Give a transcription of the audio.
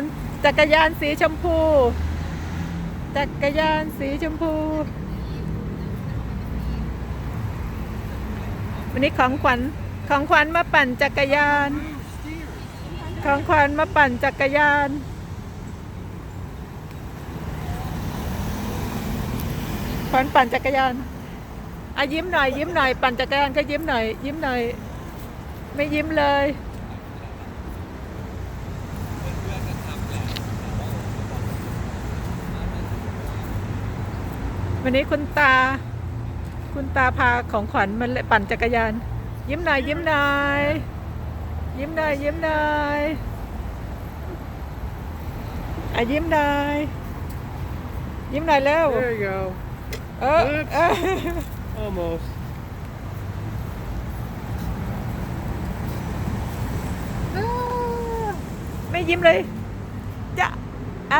น จักรยานสีชมพู จักรยานสีชมพู วันนี้ของขวัญของขวัญมาปั่นจักรยาน ของขวัญมาปั่นจักรยานขวัญปั่นจักรยานอะยิ้มหน่อยยิ้มหน่อย ปั่นจักรยานก็ยิ้มหน่อย ยิ้มหน่อย ไม่ยิ้มเลย วันนี้คุณตา คุณตาพาของขวัญมาเล่นปั่นจักรยาน ยิ้มหน่อยยิ้มหน่อยยิ้มหน่อยยิ้มหน่อยอะยิ้มหน่อยยิ้มหน่อยเร็ว There you go. เออเออ Almost. ไม่ยิ้มเลยจะเ